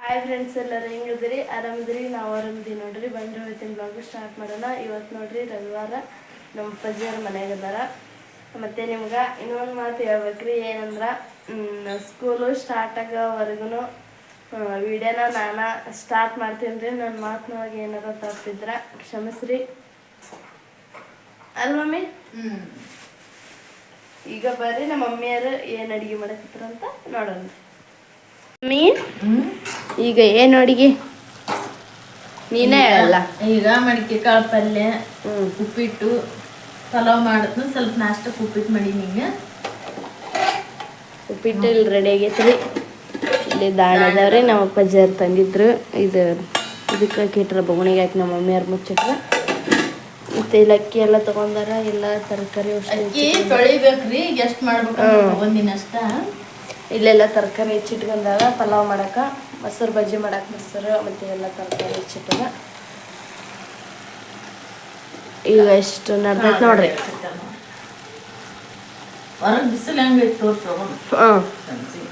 Hi friends ಎಲ್ಲರೂ ಹೆಂಗಿದ್ರಿ ಆರಾಮಿದ್ರಿ ನಾವು ಆರಾಮಿದ್ದೀವಿ ನೋಡ್ರಿ. ಬಂದ್ರೆ ಹೋಗ್ತೀನಿ ಬ್ಲಾಗ್ ಸ್ಟಾರ್ಟ್ ಮಾಡೋಣ. ಇವತ್ತು ನೋಡ್ರಿ ರವಿವಾರ. ನಮ್ಮ ಅಪ್ಪಾಜಿಯವ್ರ ಮನ್ಯಾಗ ಅದಾರ. ಮತ್ತೆ ನಿಮ್ಗೆ ಇನ್ನೊಂದು ಮಾತು ಹೇಳ್ಬೇಕ್ರಿ. ಏನಂದ್ರೆ ಸ್ಕೂಲು ಸ್ಟಾರ್ಟ್ ಆಗೋವರೆಗೂ ವಿಡಿಯೋನ ನಾನು ಸ್ಟಾರ್ಟ್ ಮಾಡ್ತೀನಿ ರೀ. ನನ್ನ ಮಾತಿನೊಳಗೆ ಏನಾರ ತಪ್ಪಿದ್ರ ಕ್ಷಮಿಸ್ರಿ. ಅಲ್ಲ ಮಮ್ಮಿ? ಈಗ ಬರ್ರಿ ನಮ್ಮ ಮಮ್ಮಿಯರು ಏನು ಅಡುಗೆ ಮಾಡಕತ್ತಾರಂತ ನೋಡೋಣ. ಮಮ್ಮಿ? ಈಗ ಏನು ಅಡುಗೆ? ನೀನೇ ಹೇಳಲ್ಲ. ಈಗ ಮಡಿಕೆ ಕಾಳು ಪಲ್ಯ ಉಪ್ಪಿಟ್ಟು ಪಲಾವ್ ಮಾಡಿದ್ನು ಸ್ವಲ್ಪ ನಾಷ್ಟಕ್ಕೆ ಉಪ್ಪಿಟ್ಟು ಮಾಡೀನಿ ಈಗ ಉಪ್ಪಿಟ್ಟು ಇಲ್ಲಿ ರೆಡಿ ಆಗೈತ್ರಿ. ಇಲ್ಲಿ ದಾಣ ಅದಾವ್ರಿ ನಮ್ಮ ಅಪ್ಪಾಜಿಯವ್ರು ತಂದಿದ್ರು. ಇದು ಇದಕ್ಕೆ ಹಾಕಿಟ್ರ ಬೊಗಣಿಗೆ ಹಾಕಿ ನಮ್ಮ ಮಮ್ಮಿಯವ್ರು ಮುಚ್ಚಿಟ್ರ. ಮತ್ತೆ ಇಲ್ಲಿ ಅಕ್ಕಿ ಎಲ್ಲ ತಗೊಂಡಾರ ಎಲ್ಲ ತರಕಾರಿ ತೊಳಿಬೇಕ್ರಿ ಎಷ್ಟು ಮಾಡ್ಬೇಕು ಒಂದಿನ ಅಷ್ಟ. ಇಲ್ಲೆಲ್ಲ ತರಕಾರಿ ಹೆಚ್ಚಿಟ್ಕೊಂಡಾಗ ಪಲಾವ್ ಮಾಡಕ ಮೊಸರು ಬಜ್ಜಿ ಮಾಡಕ್ಕೆ ಮೊಸರು ಮತ್ತು ಎಲ್ಲ ತರಕಾರಿ ಹೆಚ್ಚಿಟ್ಟದ ಈಗ ಎಷ್ಟು ನಡ್ದೈತೆ ನೋಡ್ರಿ. ಹೊರಗೆ ಬಿಸಿಲು ಹೆಂಗೈತೆ ತೋರ್ಸು ಹಾಂ.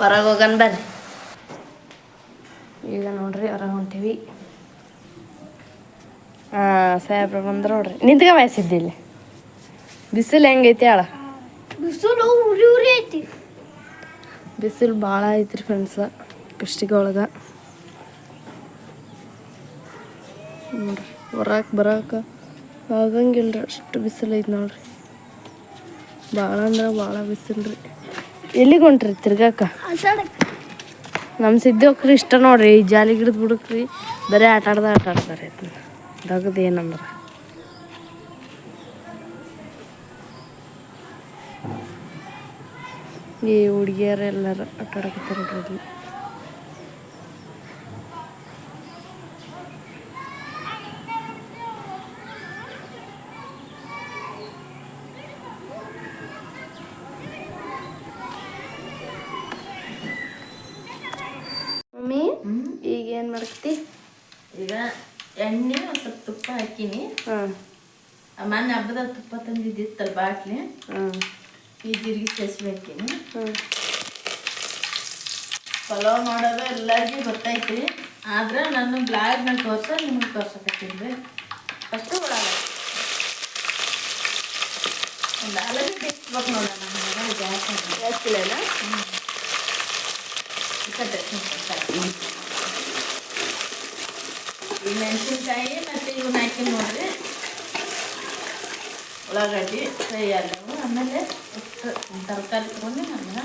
ಹೊರಗೆ ಹೋಗನ್ ಬರ್ರಿ. ಈಗ ನೋಡ್ರಿ ಹೊರಗೆ ಹೊಂಟೀವಿ. ಹಾಂ ಸಾಹೇಬ್ರ ಬಂದ್ರೆ ನೋಡ್ರಿ. ನಿಂತ್ಕ ವಯಸ್ಸಿದ್ದಿಲ್ಲ ಬಿಸಿಲು ಹೆಂಗೈತಿ ಅಳ ಬಿಸಿಲು ಉರಿ ಉರಿ ಐತಿ. ಬಿಸಿಲು ಭಾಳ ಐತ್ರಿ ಫ್ರೆಂಡ್ಸ ಕಷ್ಟಿಗೆ ಒಳಗೆ ನೋಡ್ರಿ ಹೊರಕ್ಕೆ ಬರಕ್ಕೆ ಆಗಂಗಿಲ್ಲ ಅಷ್ಟು ಬಿಸಿಲು ಐತಿ ನೋಡ್ರಿ. ಭಾಳ ಅಂದ್ರೆ ಭಾಳ ಬಿಸಿಲು ರೀ ಎಲ್ಲಿಗೆ ಹೊಂಟ್ರಿ ತಿರ್ಗಾಕ? ನಮ್ಮ ಸಿದ್ದೋಕ್ರಿ ಇಷ್ಟ ನೋಡ್ರಿ, ಈ ಜಾಲಿ ಗಿಡದ ಬಿಡಕ್ರಿ. ಬರೀ ಆಟ ಆಡ್ದ ಆಟ ಆಡ್ತಾರೆ. ಈ ಹುಡುಗಿಯರೆಲ್ಲರೂ ಆಟ ಆಡಕತ್ತಾರ ನೋಡ್ರಿ. ಮಮ್ಮಿ ಈಗ ಏನು ಮಾಡ್ತಿ ಈಗ ಎಣ್ಣೆ ಸ್ವಲ್ಪ ತುಪ್ಪ ಹಾಕಿನಿ. ಹಾಂ. ಮೊನ್ನೆ ಹಬ್ಬದ ತುಪ್ಪ ತಂದಿದ್ದಿತ್ತಲ್ಲ ಬಾಟ್ಲಿ ಹಾಂ. ಈ ಜೀರಿಗೆ ಹಾಂ ಪಲಾವ್ ಮಾಡೋದು ಎಲ್ಲರಿಗೂ ಗೊತ್ತೈತಿ. ಆದ್ರೆ ನಾನು ಬ್ಲಾಗ್ ಮೇಲೆ ತೋರ್ಸ ನಿಮ್ಗೆ ತೋರ್ಸಕತ್ತೀನಿ. ಫಸ್ಟು ಒಳಗೆ ಒಂದು ಆಲೂಗಡ್ಡೆ ಇಟ್ಬೇಕು ನೋಡೋಣ ನಮ್ಮ ಗ್ಯಾಸ್ ಜಾಸ್ತಿಲೇನಾ ಈ ಮೆಣಸಿನ್ಕಾಯಿ ಮತ್ತು ಇವನ್ನ ಹಾಕಿ ನೋಡ್ರಿ. ಉಳ್ಳಾಗಡ್ಡಿ ಫ್ರೈ ಆದವು ಆಮೇಲೆ ತರಕಾರಿ ತೊಗೊಂಡು ನಾನು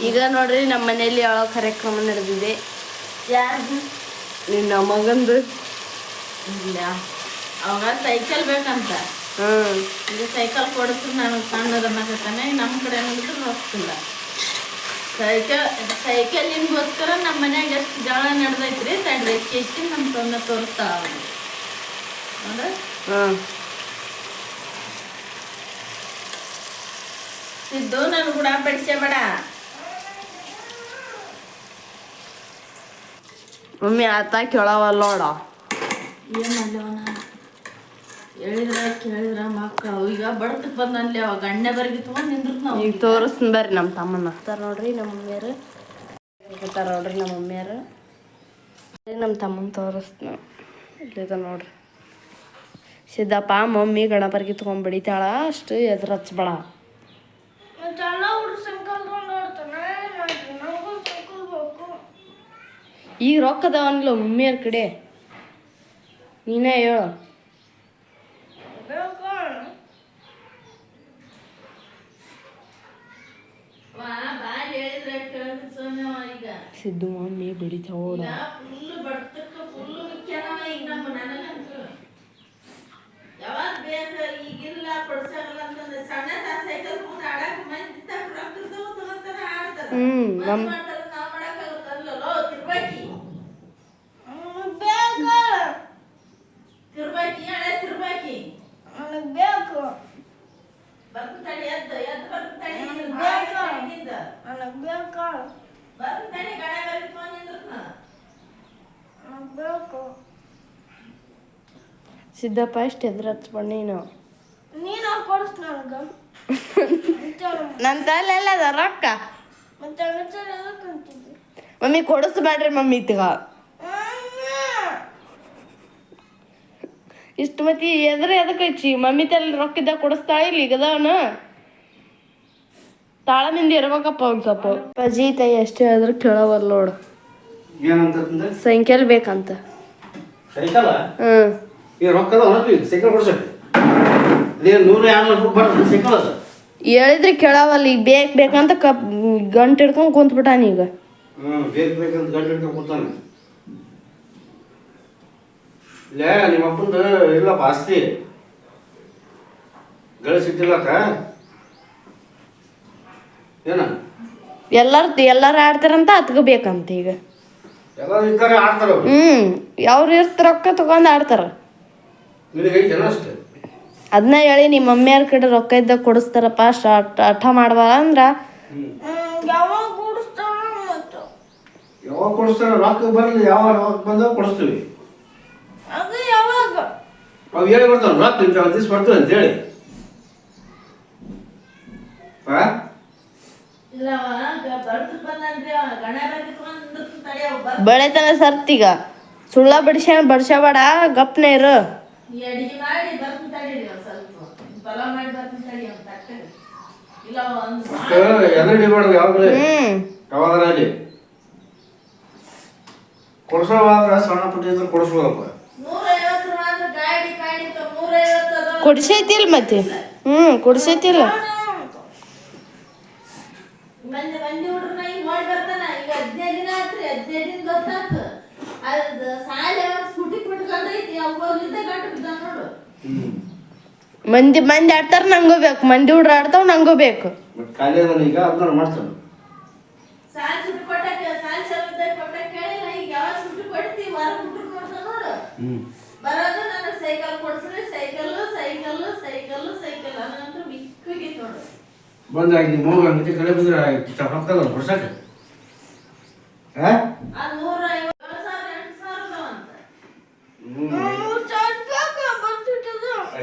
ಈಗ ನೋಡ್ರಿ ನಮ್ಮ ಮನೆಯಲ್ಲಿ ಯಾವ ಕಾರ್ಯಕ್ರಮ ನಡೆದಿದೆ? ಯಾರು ನಿನ್ನ ಮಗಂದು. ಇಲ್ಲ. ಅವಾಗ ಸೈಕಲ್ ಬೇಕಂತ. ಹ್ಮ್. ಈಗ ಸೈಕಲ್ ಕೊಡಿಸ್ರು ನಾನು ಸಣ್ಣದನ್ನಾಗತ್ತಾನೆ ನಮ್ಮ ಕಡೆ ನೋಡಿದ್ರೆ ಹೋಗ್ತಿಲ್ಲ. ಸೈಕಲ್ ಸೈಕಲಿನ್ಗೋಸ್ಕರ ನಮ್ಮ ಮನ್ಯಾಗ ಎಷ್ಟು ಜಗಳ ನಡೆದೈತ್ರಿ ತಡ್ರಿ ಹೆಚ್ಚಿ ನಮ್ಮ ಸೊನ್ನ ತೋರಿಸ್ತಾ ಅವ್ರು. ನೋಡ್ರಿ ಹಾಂ ಸಿದ್ದು ನಾನು ಕೂಡ ಬಡಿಸೇ ಬೇಡ. ಮಮ್ಮಿ ಆತ ಕೇಳವಲ್ಲ ನೋಡ. ಏನಲ್ಲ ಹೇಳಿದ್ರ ಕೇಳಿದ್ರ ಮಕ್ಕಳು. ಈಗ ಬಡತಕ್ಕೆ ಬಂದಲ್ಲಿ ಅವ. ಗಣ್ಣೆ ಬರ್ಗಿ ತೊಗೊಂಡು ನಿಂದ್ರು ನಾವು. ಈಗ ತೋರಿಸ್ತೀನಿ ಬರ್ರಿ ನಮ್ಮ ತಮ್ಮನ. ತರ ನೋಡ್ರಿ ನಮ್ಮ ಮಮ್ಮಿಯರು ತರ ನೋಡ್ರಿ ನಮ್ಮ ಮಮ್ಮಿಯರು ನಮ್ಮ ತಮ್ಮನ ತೋರಿಸ್ತೀನಿ ಇಲ್ಲಿದ ನೋಡ್ರಿ. ಸಿದ್ದಪ್ಪ ಮಮ್ಮಿ ಗಣಪರ್ಗಿ ತೊಗೊಂಡ್ ಬಡಿತಾಳ. ಅಷ್ಟು ಎದ್ರ ಹಚ್ಬೇಡ ಎಲ್ಲ ಹುಡುಗ ಸೈಕಲ್ ತಗೊಂಡು ಓಡ್ತಾನೆ ನನಗೂ ಸೈಕಲ್ ಬೇಕು ಈಗ ರೊಕ್ಕ ಅದಾವನ್ನಿಲ್ಲ ಮಮ್ಮಿಯರ ಕಡೆ. ನೀನೇ ಹೇಳು. ಸಿದ್ದು ಮಮ್ಮಿ ಬಡಿತಾವೋಡ ಈಗ ಫುಲ್ಲು ಬಡತಕ್ಕ ಫುಲ್ಲು ಮುಖ್ಯನವ ಈಗ ನಮ್ಮ ನನಗಂತೂ ಯಾವಾಗ ಬೇಕು ಈಗಿಲ್ಲ ಕೊಡ್ಸಾಗಲ್ಲ ಅಂತಂದ್ರೆ ಸಣ್ಣ ಸೈಕಲ್ ಮುಂದೆ ಆಡಕ್ಕೆ ಮಂದಿ ತಕ್ಕ ರೊಕ್ಕ ಇರ್ತಾವ ತಗೊಂತಾರ ಆಡ್ತಾರ ಹ್ಮ್ ಮಂದಿ ನಮ್ ಮಾಡ್ತಾರ ನಾವು ಮಾಡಕ್ಕಾಗುತ್ತಲ್ಲೋ ತಿರ್ಬೇಕಿ ಬೇಕು ತಿರ್ಬೇಕಿ ಹಳೆ ತಿರ್ಬೇಕಿ ನನಗೆ ಬೇಕು ಬರ್ತಾಡಿ ಎದ್ದು ಎದ್ದು ಬರ್ತಾಡಿ ನನಗೆ ಬಾಯಿಗೆ ಬೇಕು. ತಡಿಗಿಂದ. ನನಗೆ ಬೇಕು ಬರ್ತಾಡಿ ಗಳೆ ಬರಿ ಫೋನ್ ನಿಂದ್ರನ ನನಗೆ ಬೇಕು. ಸಿದ್ದಪ್ಪ ಎಷ್ಟು ಎದ್ರ ಹಚ್ಕೊಂಡು ನೀನು ನೀನು ನನ್ನ ತಲೆಲ್ಲ ಅದ ರೊಕ್ಕ. ಮತ್ತೆ ಅಂಗಚಾರ ಯಾವ್ದಕ್ಕೆ ಮಮ್ಮಿ ಮಮ್ಮಿ ಇತ್ಗ. ಇಷ್ಟು ಮತಿ ಎದ್ರ ಎದಕ್ಕೆ ಹಚ್ಚಿ ಮಮ್ಮಿ ತಲೆ ರೊಕ್ಕ ಇದ್ದಾಗ ಕೊಡಿಸ್ತಾಳ ಇಲ್ಲಿ ಈಗ ಅದಾವನ ತಾಳಮಿಂದ ಇರ್ಬೇಕಪ್ಪ ಒಂದ್ ಸ್ವಲ್ಪ. ಅಜ್ಜಿ ತಾಯಿ ಎಷ್ಟೇ ಆದ್ರೂ ಕೇಳವಲ್ಲ ನೋಡು. ಸೈಕಲ್ ಬೇಕಂತ. ಹ್ಮ್ ಸೈಕಲ್ ಕೊಡ್ಸಕ್ಕೆ. ಅದೇ ನೂರು ಎರಡು ಸೈಕಲ್ ಅದು. ಹೇಳಿದ್ರೆ ಕೇಳಾವಲ್ಲ ಈಗ ಬೇಕ್ ಬೇಕಂತ ಕಪ್ ಗಂಟು ಹಿಡ್ಕೊಂಡು ಕುಂತ್ಬಿಟ್ಟಾನ ಈಗ. ಹ್ಞೂ ಬೇಕು ಬೇಕಂತ ಗಂಟೆ ಹಿಡ್ಕೊಂಡು ಕೂತಾನೆ. ಇಲ್ಲೇ ನಿಮ್ಮ ಅಪ್ಪಂದು ಇಲ್ಲ ಆಸ್ತಿ. ಗಳಿಸಿಟ್ಟಿಲ್ಲಕ್ಕ ಏನ? ಎಲ್ಲಾರು ಎಲ್ಲಾರು ಆಡ್ತಾರಂತ ಅತ್ಗ ಬೇಕಂತ ಈಗ. ಎಲ್ಲರೂ ಇದ್ದಾರೆ ಆಡ್ತಾರೆ ಅವ್ರು? ಹ್ಮ್ ಅವ್ರು ಇರ್ತ ರೊಕ್ಕ ತಗೊಂಡ್ ಆಡ್ತಾರ. ನಿನಗೆ ಐತೆ ಅಷ್ಟೇ? ಅದನ್ನ ಹೇಳಿ ನಿಮ್ಮ ಮಮ್ಮಿಯವ್ರ ಕಡೆ ರೊಕ್ಕ ಇದ್ದಾಗ ಕೊಡಿಸ್ತಾರಪ್ಪ ಅಷ್ಟ ಹಠ ಮಾಡ್ಬಾರ ಅಂದ್ರ? ಯಾವಾಗ ಸರ್ತಿಗ ಮತ್ತು. ಯಾವಾಗ ಕೊಡಿಸ್ತಾರೆ ರೊಕ್ಕ ಬರಲಿ ಯಾವಾಗ ರೊಕ್ಕ ಬಂದಾಗ ಕೊಡಿಸ್ತೀವಿ. ಅದು ಯಾವಾಗ? ಅವು ಹೇಳಿ ಬರ್ತಾವೆ ರೊಕ್ಕ ಇಂಥ ಒಂದು ದಿವ್ಸ ಬರ್ತದೆ ಅಂತೇಳಿ ಹಾ ಇಲ್ಲವ ಬರ್ತು ಬಂದಂದ್ರೆ ಗಣ ಬರ್ತಿ ತಗೊಂಡ್ ತಡಿಯವ ಬರ್ ಬೆಳೆತನ ಸರ್ತೀಗ ಸುಳ್ಳ ಬಡಿಸ್ಯಾನ ಬಡಿಸಬೇಡ ಗಪ್ನೆ ಇರು. ಈ ಅಡಿಗೆ ಮಾಡಿ ಬರ್ತೀನಿ ತಡೀರಿ ಒಂದ್ ಸ್ವಲ್ಪ. ಪಲಾವ್ ಮಾಡಿ ಬರ್ತೀನಿ ತಡಿ ಅಂತ ತಟ್ಟೆ. ಇಲ್ಲ ಒಂದು ಯಾವಾಗಲೇ ಹ್ಮ್ ಯಾವಾಗಾರ ಅಲ್ಲಿ? ಕೊಡಿಸೋವಾದ್ರೆ ಸಣ್ಣ ಪುಟ್ಟ ಇದ್ರೆ ಕೊಡಿಸ್ಬೋದಪ್ಪ. ಕೊಡ್ಸೈತಿಲ್ ಮತ್ತೆ? ಹ್ಮ್ ಕೊಡ್ಸೈತಿಲ್ಲ. ಮಂದಿ ಮಂದಿ ಹುಡ್ರನ್ನ ಈಗ ಮಾಡಿ ಬರ್ತಾನ. ಈಗ ಹದಿನೈದು ದಿನ ಆತ್ರಿ ಹದಿನೈದು ದಿನ ಗೊತ್ತಾತು. ಅದು ಸಾಲ ಮಂದಿ ಮಂದಿ ಆಡ್ತಾರ ನಂಗೂ ಬೇಕು ಮಂದಿ ಹುಡ್ರ ಆಡ್ತಾವ ನಂಗೂ ಬೇಕು. ಈಗ ಅದನ್ನ ಮಾಡ್ತಾನೆ. ಬರೋದು ನನಗೆ ಸೈಕಲ್ ಕೊಡ್ಸ್ರಿ ಸೈಕಲ್ ಸೈಕಲ್ ಸೈಕಲ್ ಸೈಕಲ್ ಅನ್ನಂತೂ ನೋಡು. ಬಂದಾಗ ನಿಮ್ಮ ಹೋಗಿ ಮತ್ತೆ ಕಡೆ ಬಂದ್ರೆ ಹೊಡ್ಸಕ್ಕೆ ಹಾಂ ಆ ನೂರ ಐವತ್ತು ಏಳು ಸಾವಿರ ಎಂಟು ಸಾವಿರ ಅದಾವ ಅಂತ ಹ್ಞೂ ಮೂರು ಸಾವಿರ ರೂಪಾಯಿ ಬರ್ತಿಟ್ಟದು ಐದು ಸಾವಿರ ರೂಪಾಯಿ ಬೇಕೀಗ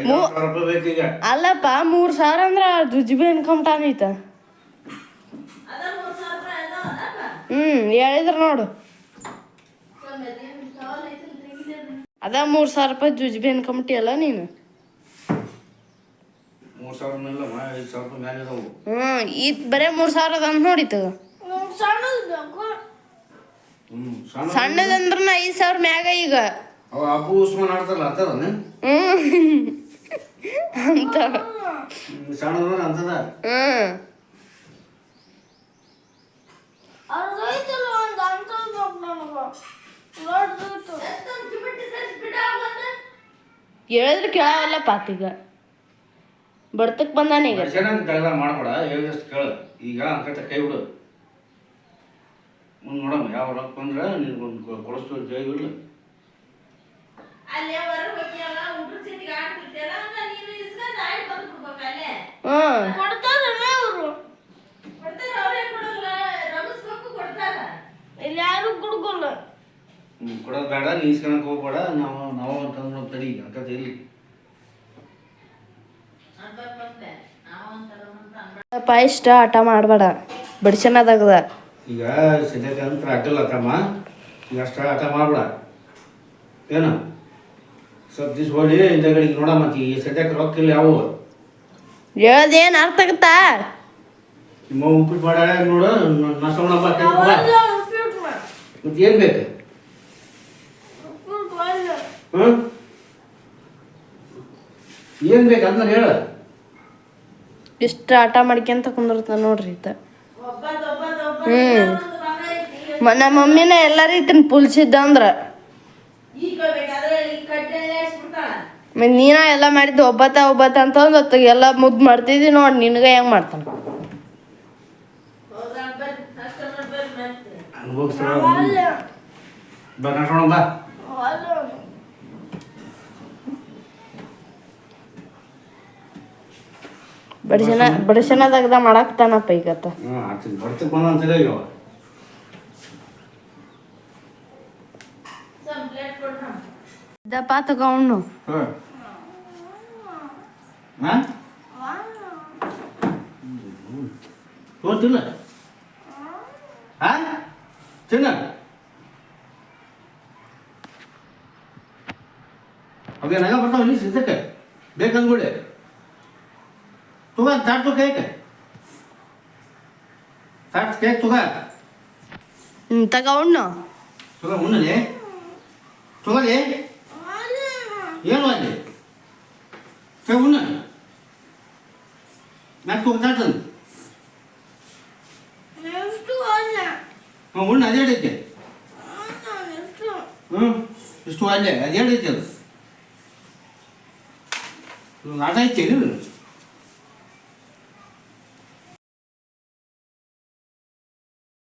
ಅಲ್ಲಪ್ಪ ಮೂರ್ ಸಾವಿರ ಅಂದ್ರ ಜುಜ್ಬಿ ಇನ್ಕಮ್ ಟಾನ್ ಐತ. ಹ್ಮ್ ಹೇಳಿದ್ರ ನೋಡು. ಅದ ಮೂರ್ ಸಾವಿರ ರೂಪಾಯಿ ಜುಜ್ಬಿ ಇನ್ಕಮ್ ಅಲ್ಲ ನೀನು? ಹ್ಮ್ ಈತ್ ಬರೇ ಮೂರ್ ಸಾವಿರ ಅದ ಅಂತ ನೋಡಿತ್ತು. ಸಣ್ಣದಂದ್ರ ಐದ್ ಸಾವಿರ ಮ್ಯಾಗ ಈಗ. ಹ್ಮ್. ಅಂತ. ಹ್ಮ್. ಹೇಳಿದ್ರೆ ಕೇಳವಲ್ಲ ಪಾತಿಗ. ಬಡ್ತಕ್ ಬಂದಾನೆ ಈಗ. ತಗದ ಮಾಡಬೇಡ ಹೇಳಿದಷ್ಟು ಕೇಳ. ಈಗ ಅಂತ ಕೈ ಬಿಡು. ಮುಂದೆ ನೋಡಮ್ಮ ಯಾವ ರೊಕ್ಕ ಬಂದ್ರೆ ನಿನ್ಗೊಂದು ಕೊಡಿಸ್ತು ಅಂತ ಅಲ್ಲೇ ಆಡ್ತಿರ್ತೀಯಲ್ಲ ಹಂಗ ನೀನು ಇಸ್ಕೊಂಡ್ ಆಡಿ ಬಂದ್ಬಿಡ್ಬೇಕು ಅಲ್ಲೇ. ಹ್ಮ್. ಕೊಡ್ತಾರಲ್ಲ ಅವರು. ಕೊಡ್ತಾರ ಅವರೇ ಕೊಡಲ್ಲ ರಮಿಸ್ಬೇಕು ಕೊಡ್ತಾರ. ಇಲ್ಲಿ ಯಾರು ಕುಡ್ಕೊಲ್ಲ. ನೀನು ಕೊಡೋದು ಬೇಡ ನೀ ಇಸ್ಕೊಳಕ್ಕೆ ಹೋಗ್ಬೇಡ ನಾವು ನಾವು ಅಂತಂದ್ರೆ ನಮ್ಮ ತಡಿ ಅಂತ. ಅಪ್ಪ ಇಷ್ಟ ಆಟ ಮಾಡ್ಬೇಡ. ಬಡಿಸನದಾಗದ ಈಗ ಸದ್ಯಕ್ಕೆ ಅಂತ ಅಡ್ಡಿಲ್ಲ ತಮ್ಮ. ಈಗ ಅಷ್ಟು ಆಟ ಮಾಡ್ಬೇಡ. ಏನು? ಸ್ವಲ್ಪ ದಿವ್ಸ ಈ ಸದ್ಯಕ್ಕೆ ರೊಕ್ಕ ಇಲ್ಲ ಯಾವ ಹೇಳದೇನ್ ಅರ್ಥ ಆಗತ್ತಾ? ನಿಮ್ಮ ಉಪ್ಪಿಟ್ಟು ಮಾಡ ನೋಡು ಮತ್ತೆ ಏನು ಬೇಕು? ಹ್ಞೂ ಏನು ಬೇಕು ಅದನ್ನ ಹೇಳ. ಇಷ್ಟ ಆಟ ಮಾಡ್ಕೊಂತ ಕುಂದಿರ್ತ ನೋಡ್ರಿ ಇತ್ತ ಹ್ಞೂ ನಮ್ಮ ಮಮ್ಮಿನ ಎಲ್ಲ ರೀತಿನ ಪುಲ್ಸಿದ್ದ ಅಂದ್ರ ಈಗ ಬೇಕಾದ್ರೆ ಈ ಕಡ್ಡೆ ಏರ್ಸ್ಬಿಡ್ತಾಳ ನೀನ ಎಲ್ಲ ಮಾಡಿದ್ದು ಒಬ್ಬತ್ತ ಒಬ್ಬತ್ತ ಅಂತ ಅಂದ್ರೆ ಎಲ್ಲ ಮುದ್ದು ಮಾಡ್ತಿದ್ದಿ ನೋಡ್ ನಿನಗ ಹೆಂಗ್ ಮಾಡ್ತಾನ? ಈಗತ್ತ. ದಪ್ಪ ಅಷ್ಟ ಬರ್ರಿ ಬರ್ರಿ ಅನುಭವಿಸ್ತಾರ ಅಲ್ಲ ಬಾ ನಾಷ್ಟ ಮಾಡೋಣ ಬಾ ಅಲ್ಲ ಬಡಿಸನ ಬಡಿಸನದಾಗದ ಮಾಡಾಕ್ತಾನಪ್ಪ ಈಗತ್ತ ಹ್ಞೂ ಆಡ್ತೀನಿ ಬರ್ತಕ್ಕೆ ಬಂದ ಅಂತೇಳಿ ಈಗ ಸ್ವಲ್ಪ ಪ್ಲೇಟ್ ಕೊಡ್ರ ದಪ್ಪ ತಗೊಂಡು ಹಾಂ ಹಾಂ ತೋತಿಲ್ಲ ಹಾ ತಿನ್ನ ಅವಾಗ ನಗ ಬರ್ತಾವ ಇಲ್ಲಿ ಸಿದ್ಧಕ್ಕೆ ಬೇಕಂದ್ಗುಳೆ ತುಗ ತಾಟ್ ಕೇಕ್ ತಾಟ್ ಕೇಕ್ ತುಗ ಹ್ಞೂ ತಗೊಂಡು ತುಗ ಉಣ್ಣಲಿ ತುಗಲಿ ಏನು ಅಲ್ಲಿ ಸೇ ಉಣ್ಣ ನಾಲ್ಕು ತುಗ ತಾಟನ್ ಎಷ್ಟು ಅಲ್ಲ ಹ್ಞೂ ಉಣ್ಣ ಅದೇ ಐತೆ ಎಷ್ಟು? ಹ್ಞೂ ಇಷ್ಟು ಅಲ್ಲೇ ಅದೇ ಐತೆ ಅದು. ಆಟ ಐತೆ